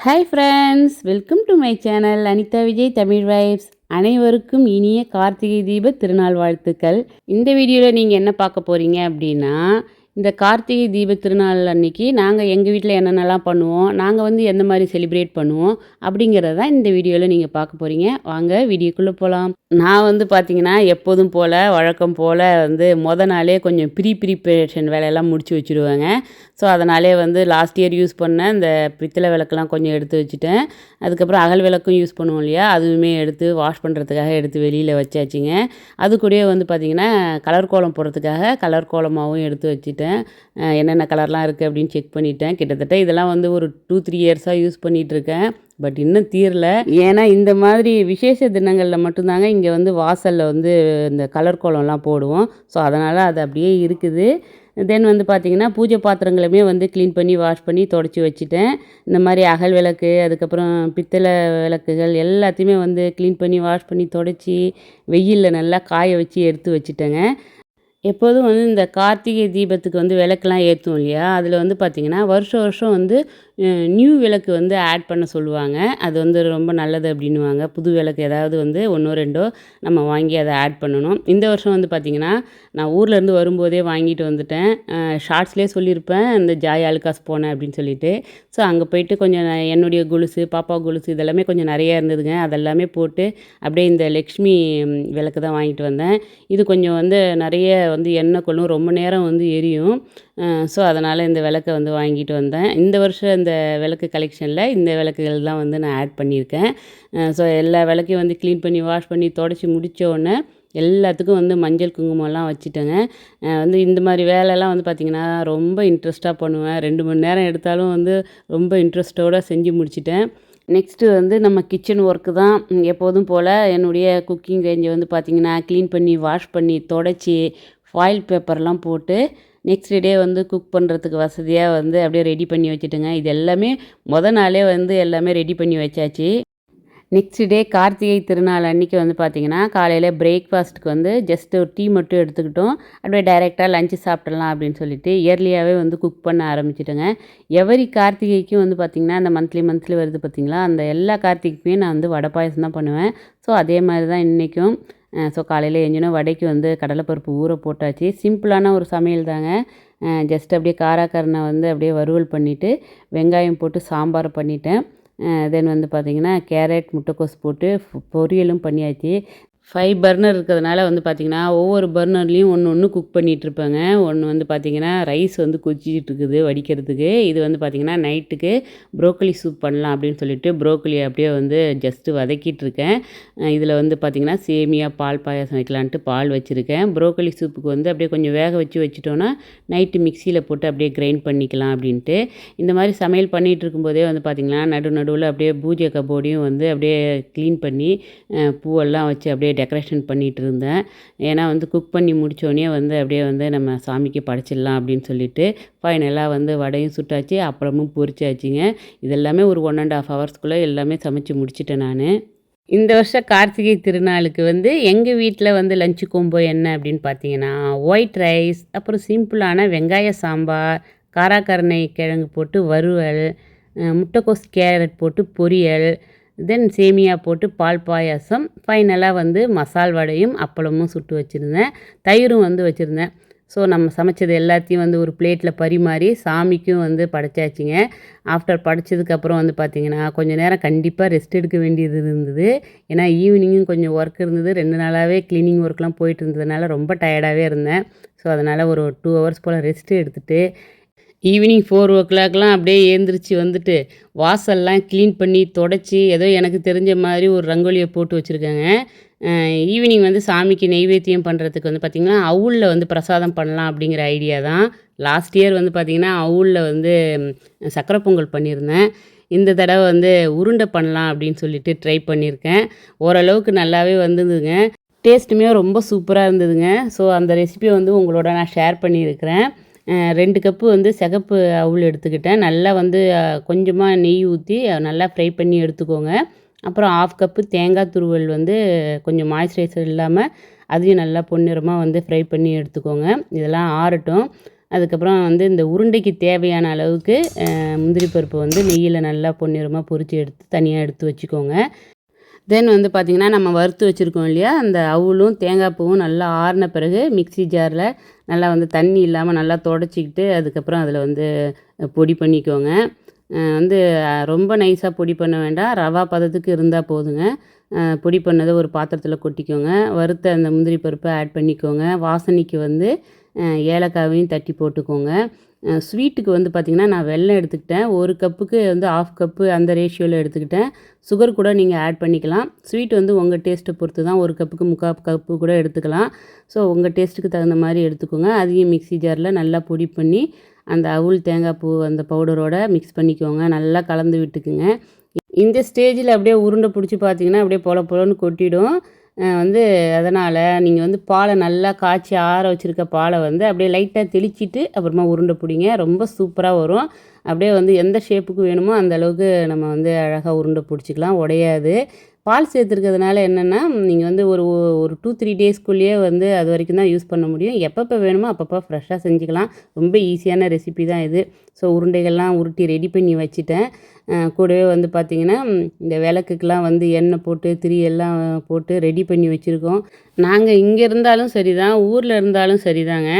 Hi friends welcome to my channel Anitha Vijay Tamil vibes அனைவருக்கும் இனிய கார்த்திகை தீப திருநாள் வாழ்த்துக்கள். இந்த வீடியோவில் நீங்கள் என்ன பார்க்க போகிறீங்க அப்படின்னா இந்த கார்த்திகை தீப திருநாள் அன்னைக்கு நாங்கள் எங்கள் வீட்டில் என்னென்னலாம் பண்ணுவோம் நாங்கள் வந்து எந்த மாதிரி செலிப்ரேட் பண்ணுவோம் அப்படிங்கிறத தான் இந்த வீடியோவில் நீங்கள் பார்க்க போகிறீங்க வாங்க வீடியோக்குள்ளே போகலாம் நான் வந்து பார்த்திங்கன்னா எப்போதும் போல் வழக்கம் போல் வந்து மொத நாளே கொஞ்சம் ப்ரீ ப்ரிப்பரேஷன் வேலையெல்லாம் முடிச்சு வச்சுருவாங்க. ஸோ அதனாலே வந்து லாஸ்ட் இயர் யூஸ் பண்ண இந்த பித்தளை விளக்கெல்லாம் கொஞ்சம் எடுத்து வச்சுட்டேன். அதுக்கப்புறம் அகல் விளக்கும் யூஸ் பண்ணுவோம் இல்லையா அதுவுமே எடுத்து வாஷ் பண்ணுறதுக்காக எடுத்து வெளியில் வச்சாச்சுங்க. அது கூடயே வந்து பார்த்திங்கன்னா கலர் கோலம் போடுறதுக்காக கலர் கோலமாகவும் எடுத்து வச்சுட்டேன். அஹ் என்னென்ன கலர்லாம் இருக்குது அப்படின்னு செக் பண்ணிட்டேன். கிட்டத்தட்ட இதெல்லாம் வந்து ஒரு டூ த்ரீ இயர்ஸாக யூஸ் பண்ணிகிட்ருக்கேன் பட் இன்னும் தீரல. ஏன்னா இந்த மாதிரி விசேஷ தினங்களில் மட்டும்தாங்க இங்கே வந்து வாசலில் வந்து இந்த கலர் கோலம்லாம் போடுவோம். ஸோ அதனால் அது அப்படியே இருக்குது. தென் வந்து பார்த்திங்கன்னா பூஜை பாத்திரங்களுமே வந்து க்ளீன் பண்ணி வாஷ் பண்ணி தொடச்சி வச்சுட்டேன். இந்த மாதிரி அகல் விளக்கு அதுக்கப்புறம் பித்தளை விளக்குகள் எல்லாத்தையுமே வந்து க்ளீன் பண்ணி வாஷ் பண்ணி தொடச்சி வெயிலில் நல்லா காய வச்சு எடுத்து வச்சுட்டேங்க. எப்போதும் வந்து இந்த கார்த்திகை தீபத்துக்கு வந்து விளக்குலாம் ஏற்றுவோம் இல்லையா? அதில் வந்து பார்த்திங்கன்னா வருஷம் வருஷம் வந்து நியூ விளக்கு வந்து ஆட் பண்ண சொல்லுவாங்க. அது வந்து ரொம்ப நல்லது அப்படின்னுவாங்க. புது விளக்கு ஏதாவது வந்து ஒன்றோ ரெண்டோ நம்ம வாங்கி அதை ஆட் பண்ணணும். இந்த வருஷம் வந்து பார்த்திங்கன்னா நான் ஊர்லேருந்து வரும்போதே வாங்கிட்டு வந்துட்டேன். ஷார்ட்ஸ்லேயே சொல்லியிருப்பேன். இந்த ஜாய் அலுகாஸ் போனேன் அப்படின்னு சொல்லிட்டு. ஸோ அங்கே போயிட்டு கொஞ்சம் என்னுடைய கொலுசு பாப்பா கொலுசு இதெல்லாமே கொஞ்சம் நிறையா இருந்ததுங்க. அதெல்லாமே போட்டு அப்படியே இந்த லக்ஷ்மி விளக்கு தான் வாங்கிட்டு வந்தேன். இது கொஞ்சம் வந்து நிறைய வந்து எண்ணெய் கொள்ளும் ரொம்ப நேரம் வந்து எரியும். ஸோ அதனால் இந்த விளக்கை வந்து வாங்கிட்டு வந்தேன். இந்த வருஷம் இந்த விளக்கு கலெக்ஷனில் இந்த விளக்குகள் தான் வந்து நான் ஆட் பண்ணியிருக்கேன். ஸோ எல்லா விளக்கையும் வந்து க்ளீன் பண்ணி வாஷ் பண்ணி தொடச்சி முடித்தோடனே எல்லாத்துக்கும் வந்து மஞ்சள் குங்குமம்லாம் வச்சுட்டேங்க. வந்து இந்த மாதிரி வேலைலாம் வந்து பார்த்திங்கன்னா ரொம்ப இன்ட்ரெஸ்ட்டாக பண்ணுவேன். ரெண்டு மணி நேரம் எடுத்தாலும் வந்து ரொம்ப இன்ட்ரெஸ்ட்டோடு செஞ்சு முடிச்சிட்டேன். நெக்ஸ்ட்டு வந்து நம்ம கிச்சன் ஒர்க்கு தான் எப்போதும் போல் என்னுடைய குக்கிங் ரேஞ்சை வந்து பார்த்திங்கன்னா க்ளீன் பண்ணி வாஷ் பண்ணி தொடச்சி ஃபாயில் பேப்பர்லாம் போட்டு நெக்ஸ்ட் டே வந்து குக் பண்ணுறதுக்கு வசதியாக வந்து அப்படியே ரெடி பண்ணி வச்சுட்டுங்க. இது எல்லாமே மொதல் நாளே வந்து எல்லாமே ரெடி பண்ணி வச்சாச்சு. நெக்ஸ்ட் டே கார்த்திகை திருநாள் அன்றைக்கி வந்து பார்த்திங்கன்னா காலையில் பிரேக்ஃபாஸ்ட்டுக்கு வந்து ஜஸ்ட் ஒரு டீ மட்டும் எடுத்துக்கிட்டோம். அப்படியே டைரெக்டாக லஞ்சு சாப்பிட்றலாம் அப்படின்னு சொல்லிட்டு இயர்லியாகவே வந்து குக் பண்ண ஆரம்பிச்சிட்டேங்க. எவரி கார்த்திகைக்கும் வந்து பார்த்திங்கன்னா அந்த மந்த்லி மந்த்லி வருது பார்த்திங்களா அந்த எல்லா கார்த்திகைக்குமே நான் வந்து வடை பாயசம் தான் பண்ணுவேன். ஸோ அதே மாதிரி தான் இன்றைக்கும் ஸோ காலையில் எஞ்சினோம் வடைக்கு வந்து கடலைப்பருப்பு ஊற போட்டாச்சு. சிம்பிளான ஒரு சமையல் தாங்க. ஜஸ்ட் அப்படியே காராக்கரனை வந்து அப்படியே வறுவல் பண்ணிவிட்டு வெங்காயம் போட்டு சாம்பார் பண்ணிட்டேன். தென் வந்து பார்த்திங்கன்னா கேரட் முட்டைக்கோஸ் போட்டு பொரியலும் பண்ணியாச்சு. ஃபைவ் பர்னர் இருக்கிறதுனால வந்து பார்த்திங்கன்னா ஒவ்வொரு பர்னர்லேயும் ஒன்று ஒன்று குக் பண்ணிகிட்ருப்பேங்க ஒன்று வந்து பார்த்திங்கன்னா ரைஸ் வந்து கொச்சிக்கிட்டு இருக்குது வடிக்கிறதுக்கு. இது வந்து பார்த்திங்கன்னா நைட்டுக்கு ப்ரோக்கலி சூப் பண்ணலாம் அப்படின்னு சொல்லிட்டு ப்ரோக்கலி அப்படியே வந்து ஜஸ்ட்டு வதக்கிட்டு இருக்கேன் இதில் வந்து பார்த்திங்கன்னா சேமியா பால் பாயாசம் வைக்கலான்ட்டு பால் வச்சுருக்கேன். ப்ரோக்கலி சூப்புக்கு வந்து அப்படியே கொஞ்சம் வேக வச்சு வச்சுட்டோன்னா நைட்டு மிக்சியில் போட்டு அப்படியே கிரைண்ட் பண்ணிக்கலாம் அப்படின்ட்டு. இந்த மாதிரி சமையல் பண்ணிகிட்டு இருக்கும்போதே வந்து பார்த்திங்கன்னா நடு நடுவில் அப்படியே பூஜை கபோர்டையும் வந்து அப்படியே க்ளீன் பண்ணி பூவெல்லாம் வச்சு அப்படியே டெக்கரேஷன் பண்ணிகிட்டு இருந்தேன் ஏன்னா வந்து குக் பண்ணி முடித்தோடனே வந்து அப்படியே வந்து நம்ம சாமிக்கு படைச்சிடலாம் அப்படின்னு சொல்லிட்டு ஃபைனலாக வந்து வடையும் சுட்டாச்சு அப்புறமும் பொரிச்சாச்சுங்க. இதெல்லாமே ஒரு ஒன் அண்ட் ஆஃப் ஹவர்ஸ்க்குள்ளே எல்லாமே சமைச்சு முடிச்சிட்டேன் நான். இந்த வருஷம் கார்த்திகை திருநாளுக்கு வந்து எங்கள் வீட்டில் வந்து லஞ்சு கொம்போ என்ன அப்படின்னு பார்த்தீங்கன்னா ஒயிட் ரைஸ் அப்புறம் சிம்பிளான வெங்காய சாம்பார் காராக்கரணை கிழங்கு போட்டு வறுவல் முட்டைக்கோஸ் கேரட் போட்டு பொரியல் தென் சேமியா போட்டு பால் பாயாசம். ஃபைனலாக வந்து மசால் வடையும் அப்பளமும் சுட்டு வச்சுருந்தேன். தயிரும் வந்து வச்சுருந்தேன். ஸோ நம்ம சமைச்சது எல்லாத்தையும் வந்து ஒரு பிளேட்டில் பரிமாறி சாமிக்கும் வந்து படைச்சாச்சுங்க. ஆஃப்டர் படைச்சதுக்கப்புறம் வந்து பார்த்திங்கன்னா கொஞ்சம் நேரம் கண்டிப்பாக ரெஸ்ட் எடுக்க வேண்டியது இருந்தது. ஏன்னா ஈவினிங்கும் கொஞ்சம் ஒர்க் இருந்தது. ரெண்டு நாளாகவே க்ளீனிங் ஒர்க்லாம் போயிட்டு இருந்ததுனால ரொம்ப டயர்டாகவே இருந்தேன். ஸோ அதனால் ஒரு டூ ஹவர்ஸ் போல் ரெஸ்ட்டு எடுத்துகிட்டு ஈவினிங் ஃபோர் ஓ கிளாக்லாம் அப்படியே எழுந்திரிச்சு வந்துட்டு வாசல்லாம் க்ளீன் பண்ணி தொடச்சி ஏதோ எனக்கு தெரிஞ்ச மாதிரி ஒரு ரங்கோலியை போட்டு வச்சுருக்கேங்க. ஈவினிங் வந்து சாமிக்கு நெய்வேத்தியம் பண்ணுறதுக்கு வந்து பார்த்திங்கன்னா அவுளில் வந்து பிரசாதம் பண்ணலாம் அப்படிங்கிற ஐடியா தான். லாஸ்ட் இயர் வந்து பார்த்திங்கன்னா அவுளில் வந்து சக்கரை பொங்கல் பண்ணியிருந்தேன். இந்த தடவை வந்து உருண்டை பண்ணலாம் அப்படின்னு சொல்லிட்டு ட்ரை பண்ணியிருக்கேன். ஓரளவுக்கு நல்லாவே வந்ததுங்க. டேஸ்ட்டுமே ரொம்ப சூப்பராக இருந்ததுங்க. ஸோ அந்த ரெசிபியை வந்து உங்களோட நான் ஷேர் பண்ணியிருக்கிறேன். ரெண்டு கப்பு வந்து சிகப்பு அவுள் எடுத்துக்கிட்டேன். நல்லா வந்து கொஞ்சமாக நெய் ஊற்றி நல்லா ஃப்ரை பண்ணி எடுத்துக்கோங்க. அப்புறம் ஆஃப் கப்பு தேங்காய் துருவல் வந்து கொஞ்சம் மாய்ஸ்சரைசர் இல்லாமல் அதையும் நல்லா பொன்னிறமாக வந்து ஃப்ரை பண்ணி எடுத்துக்கோங்க. இதெல்லாம் ஆறட்டும். அதுக்கப்புறம் வந்து இந்த உருண்டைக்கு தேவையான அளவுக்கு முந்திரி பருப்பு வந்து நெய்யில் நல்லா பொன்னிறமாக பொறிச்சு எடுத்து தனியாக எடுத்து வச்சுக்கோங்க. தென் வந்து பார்த்திங்கன்னா நம்ம வறுத்து வச்சுருக்கோம் இல்லையா? அந்த அவுளும் தேங்காய் பூவும் நல்லா ஆறின பிறகு மிக்ஸி ஜாரில் நல்லா வந்து தண்ணி இல்லாமல் நல்லா தொடச்சிக்கிட்டு அதுக்கப்புறம் அதில் வந்து பொடி பண்ணிக்கோங்க. வந்து ரொம்ப நைஸாக பொடி பண்ண வேண்டாம். ரவா பதத்துக்கு இருந்தால் போதுங்க. பொடி பண்ணதை ஒரு பாத்திரத்தில் கொட்டிக்கோங்க. வறுத்த அந்த முந்திரி பருப்பை ஆட் பண்ணிக்கோங்க. வாசனைக்கு வந்து ஏலக்காவையும் தட்டி போட்டுக்கோங்க. ஸ்வீட்டுக்கு வந்து பார்த்திங்கன்னா நான் வெல்லம் எடுத்துக்கிட்டேன். ஒரு கப்புக்கு வந்து ஆஃப் கப்பு அந்த ரேஷியோவில் எடுத்துக்கிட்டேன். சுகர் கூட நீங்கள் ஆட் பண்ணிக்கலாம். ஸ்வீட் வந்து உங்கள் டேஸ்ட்டை பொறுத்து தான். ஒரு கப்புக்கு முக்கால் கப்பு கூட எடுத்துக்கலாம். ஸோ உங்கள் டேஸ்ட்டுக்கு தகுந்த மாதிரி எடுத்துக்கோங்க. அதையும் மிக்ஸி ஜாரில் நல்லா பொடி பண்ணி அந்த அவுள் தேங்காய் பூ அந்த பவுடரோட மிக்ஸ் பண்ணிக்கோங்க. நல்லா கலந்து விட்டுக்குங்க. இந்த ஸ்டேஜில் அப்படியே உருண்டை பிடிச்சி பார்த்தீங்கன்னா அப்படியே பொல பொலன்னு கொட்டிடும். வந்து அதனால் நீங்கள் வந்து பாலை நல்லா காய்ச்சி ஆற வச்சுருக்க பாலை வந்து அப்படியே லைட்டாக தெளிச்சிட்டு அப்புறமா உருண்டை பிடிங்க. ரொம்ப சூப்பராக வரும். அப்படியே வந்து எந்த ஷேப்புக்கு வேணுமோ அந்த அளவுக்கு நம்ம வந்து அழகாக உருண்டை பிடிச்சிக்கலாம். உடையாது. பால் சேர்த்துருக்கிறதுனால என்னென்னா நீங்கள் வந்து ஒரு ஒரு டூ த்ரீ டேஸ்க்குள்ளேயே வந்து அது வரைக்கும் தான் யூஸ் பண்ண முடியும். எப்பப்போ வேணுமோ அப்பப்போ ஃப்ரெஷ்ஷாக செஞ்சுக்கலாம். ரொம்ப ஈஸியான ரெசிபி தான் இது. ஸோ உருண்டைகள்லாம் உருட்டி ரெடி பண்ணி வச்சுட்டேன். கூடவே வந்து பார்த்திங்கன்னா இந்த விளக்குக்கெலாம் வந்து எண்ணெய் போட்டு திரி எல்லாம் போட்டு ரெடி பண்ணி வச்சுருக்கோம். நாங்கள் இங்கே இருந்தாலும் சரி தான் ஊரில் இருந்தாலும் சரிதாங்க.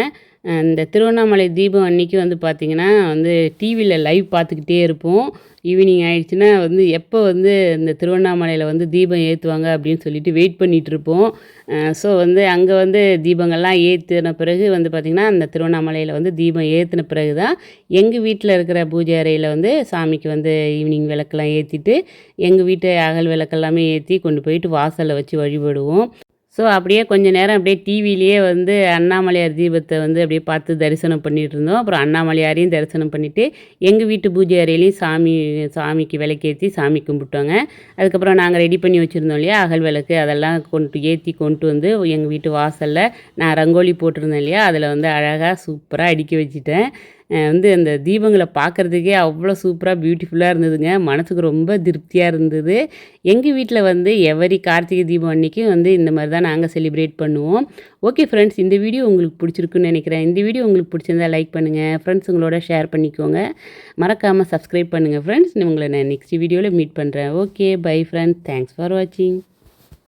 இந்த திருவண்ணாமலை தீபம் அன்னைக்கு வந்து பார்த்திங்கன்னா வந்து டிவியில் லைவ் பார்த்துக்கிட்டே இருப்போம். ஈவினிங் ஆயிடுச்சுன்னா வந்து எப்போ வந்து இந்த திருவண்ணாமலையில் வந்து தீபம் ஏற்றுவாங்க அப்படின்னு சொல்லிட்டு வெயிட் பண்ணிகிட்ருப்போம் ஸோ வந்து அங்கே வந்து தீபங்கள்லாம் ஏற்றின பிறகு வந்து பார்த்திங்கன்னா அந்த திருவண்ணாமலையில் வந்து தீபம் ஏற்றின பிறகு தான் எங்கள் வீட்டில் இருக்கிற பூஜை அறையில் வந்து சாமிக்கு வந்து ஈவினிங் விளக்கெல்லாம் ஏற்றிட்டு எங்கள் வீட்டு அகல் விளக்கெல்லாமே ஏற்றி கொண்டு போயிட்டு வாசலில் வச்சு வழிபடுவோம். ஸோ அப்படியே கொஞ்ச நேரம் அப்படியே டிவிலேயே வந்து அண்ணாமலையார் தீபத்தை வந்து அப்படியே பார்த்து தரிசனம் பண்ணிகிட்டு இருந்தோம். அப்புறம் அண்ணாமலையாரையும் தரிசனம் பண்ணிவிட்டு எங்கள் வீட்டு பூஜை அறையிலையும் சாமி சாமிக்கு விளக்கேற்றி சாமி கும்பிட்டோங்க. அதுக்கப்புறம் நாங்கள் ரெடி பண்ணி வச்சுருந்தோம் இல்லையா? அகல் விளக்கு அதெல்லாம் கொண்டு ஏற்றி கொண்டு வந்து எங்கள் வீட்டு வாசலில் நான் ரங்கோலி போட்டிருந்தேன் இல்லையா? அதில் வந்து அழகாக சூப்பராக அடுக்கி வச்சுட்டேன். வந்து அந்த தீபங்களை பார்க்குறதுக்கே அவ்வளோ சூப்பராக பியூட்டிஃபுல்லாக இருந்ததுங்க. மனசுக்கு ரொம்ப திருப்தியாக இருந்தது. எங்கள் வீட்டில் வந்து எவரி கார்த்திகை தீபம் அன்றைக்கும் வந்து இந்த மாதிரி தான் நாங்கள் செலிப்ரேட் பண்ணுவோம். ஓகே ஃப்ரெண்ட்ஸ் இந்த வீடியோ உங்களுக்கு பிடிச்சிருக்குன்னு நினைக்கிறேன். இந்த வீடியோ உங்களுக்கு பிடிச்சிருந்தா லைக் பண்ணுங்கள் ஃப்ரெண்ட்ஸுங்களோட ஷேர் பண்ணிக்கோங்க. மறக்காமல் சப்ஸ்கிரைப் பண்ணுங்கள் ஃப்ரெண்ட்ஸ் உங்களை நான் நெக்ஸ்ட் வீடியோவில் மீட் பண்ணுறேன் okay bye friends thanks for வாட்சிங்